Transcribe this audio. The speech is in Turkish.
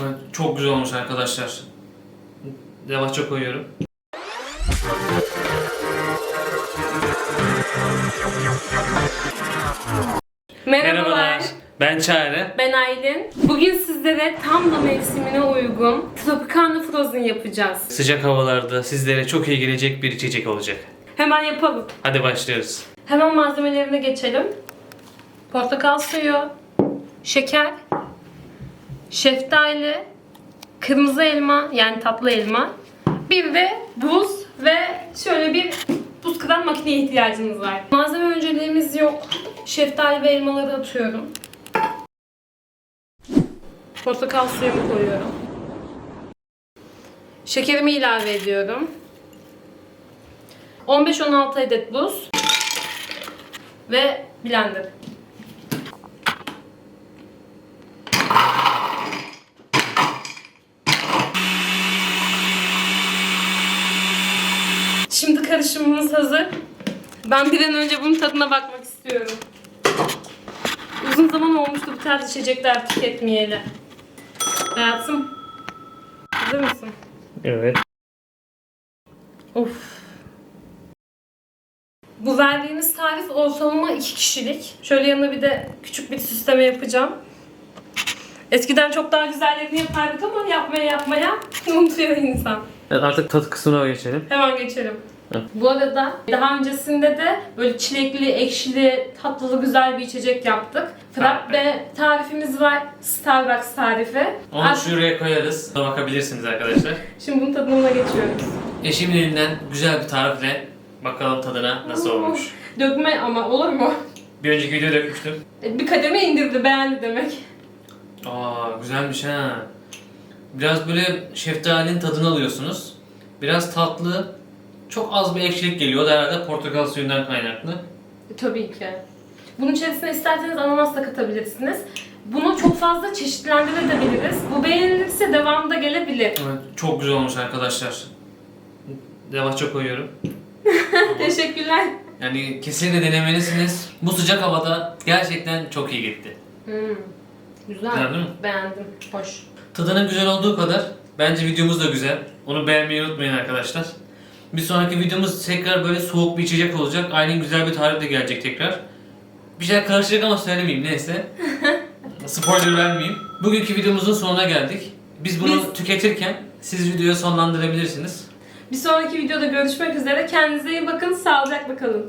Evet, Çok güzel olmuş arkadaşlar. Yavaşça koyuyorum. Merhabalar. Ben Çağrı. Ben Aylin. Bugün sizlere tam da mevsimine uygun Tropicana Frozen yapacağız. Sıcak havalarda sizlere çok iyi gelecek bir içecek olacak. Hemen yapalım. Hadi başlıyoruz. Hemen malzemelerine geçelim. Portakal suyu, şeker, şeftali, kırmızı elma yani tatlı elma, bir de buz ve şöyle bir buz kıran makineye ihtiyacımız var. Malzeme önceliğimiz yok. Şeftali ve elmaları atıyorum. Portakal suyumu koyuyorum. Şekerimi ilave ediyorum. 15-16 adet buz ve blender. Şimdi karışımımız hazır. Ben bir an önce bunun tadına bakmak istiyorum. Uzun zaman olmuştu bu tarz içecekler tüketmeyeli. Hayatım, hazır mısın? Evet. Of. Bu verdiğiniz tarif ortalama iki kişilik. Şöyle yanına bir de küçük bir süsleme yapacağım. Eskiden çok daha güzellerini yapardık ama yapmaya yapmaya unutuyor insan. Evet, artık tat kısmına geçelim. Hemen geçelim. Bu arada daha öncesinde de böyle çilekli, ekşili, tatlılı güzel bir içecek yaptık. Frappe tarifimiz var. Starbucks tarifi. Onu Artık- şuraya koyarız. Bakabilirsiniz arkadaşlar. Şimdi bunun tadına geçiyoruz. Eşimin elinden güzel bir tarifle bakalım tadına nasıl olmuş. Dökme ama olur mu? Bir önceki videoda dökmüştüm. E, Bir kademe indirdi beğendi demek. Aa güzelmiş ha. Biraz böyle şeftalinin tadını alıyorsunuz. Biraz tatlı. Çok az bir ekşilik geliyor. O da herhalde portakal suyundan kaynaklı. E, Tabii ki. Bunun içerisine isterseniz ananas da katabilirsiniz. Bunu çok fazla çeşitlendirebiliriz. Bu beğenilirse devamı da gelebilir. Evet, çok güzel olmuş arkadaşlar. Yavaşça koyuyorum. Teşekkürler. Yani kesinlikle denemelisiniz. Bu sıcak havada gerçekten çok iyi gitti. Hmm, Güzel. Değil mi? Beğendim. Hoş. Tadının güzel olduğu kadar bence videomuz da güzel. Onu beğenmeyi unutmayın arkadaşlar. Bir sonraki videomuz tekrar böyle soğuk bir içecek olacak. Aynen güzel bir tarif de gelecek tekrar. Bir şeyler karışacak ama söylemeyeyim neyse. Spoiler vermeyeyim. Bugünkü videomuzun sonuna geldik. Biz bunu Biz- tüketirken siz videoyu sonlandırabilirsiniz. Bir sonraki videoda görüşmek üzere. Kendinize iyi bakın. Sağlıcakla kalın.